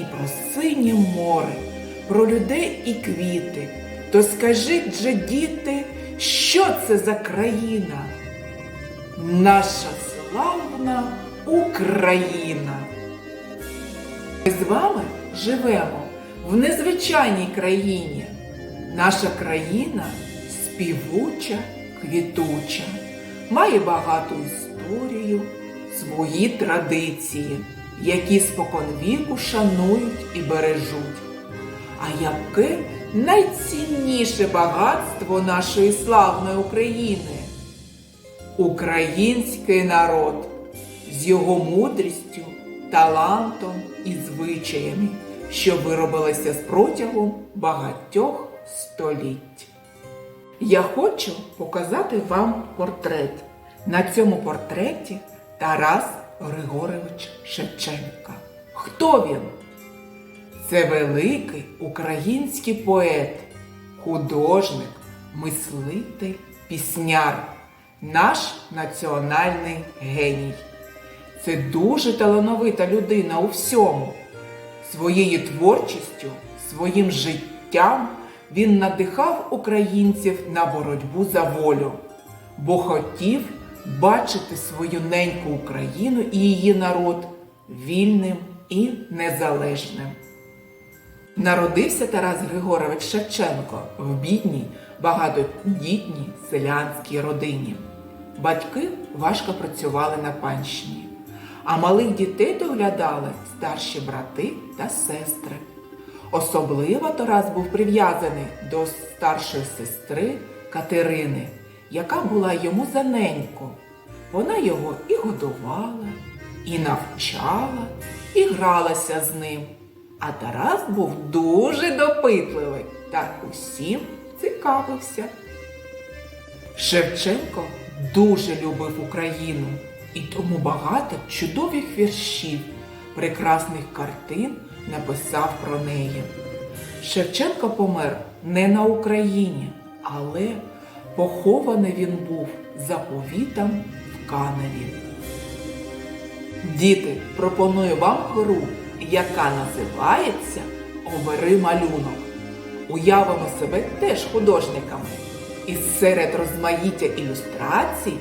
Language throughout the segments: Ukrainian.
і про синє море, про людей і квіти. То скажіть же, діти, що це за країна? Наша славна Україна. Ми з вами живемо в незвичайній країні. Наша країна співуча, квітуча, має багату історію, свої традиції, які споконвіку шанують і бережуть. А яке найцінніше багатство нашої славної України? Український народ з його мудрістю, талантом і звичаями, що виробилися з протягом багатьох століть. Я хочу показати вам портрет. На цьому портреті Тарас Григорович Шевченка. Хто він? Це великий український поет, художник, мислитель, пісняр, наш національний геній. Це дуже талановита людина у всьому. Своєю творчістю, своїм життям він надихав українців на боротьбу за волю, бо хотів бачити свою неньку Україну і її народ вільним і незалежним. Народився Тарас Григорович Шевченко в бідній, багатодітній селянській родині. Батьки важко працювали на панщині, а малих дітей доглядали старші брати та сестри. Особливо Тарас був прив'язаний до старшої сестри Катерини, яка була йому за неньку. Вона його і годувала, і навчала, і гралася з ним. А Тарас був дуже допитливий та усім цікавився. Шевченко дуже любив Україну і тому багато чудових віршів, прекрасних картин написав про неї. Шевченко помер не на Україні, але похований він був заповітом в Каневі. Діти, пропоную вам гру, яка називається Обери малюнок. Уявимо себе теж художниками. І серед розмаїття ілюстрацій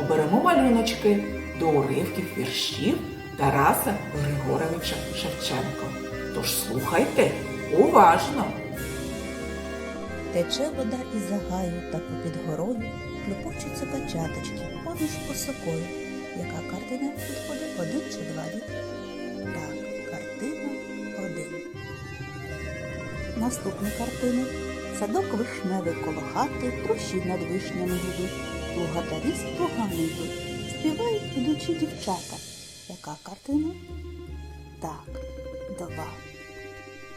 оберемо малюночки до уривків віршів Тараса Григоровича Шевченка. Тож слухайте уважно. Тече вода із загаю та попід горою, клюпочуться качаточки поміж посокою. Яка картина підходить один чи два діти? Так, картина один. Наступні картини. Садок вишневий коло хати, трощі над вишнями гудуть, плугатарі з плугами йдуть, співають ідучі дівчата. Яка картина? Так, два.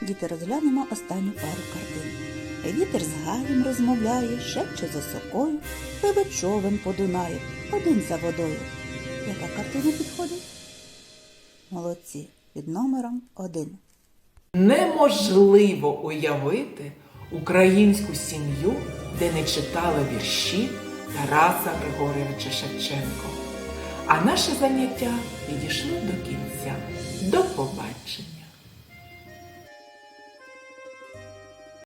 Діти розглянемо останню пару картин. Вітер з гаєм розмовляє, шепче за сокою, пливе човен по Дунаю, один за водою. Яка картина підходить? Молодці. Під номером один. Неможливо уявити українську сім'ю, де не читали вірші Тараса Григоровича Шевченко. А наше заняття підійшло до кінця. До побачення!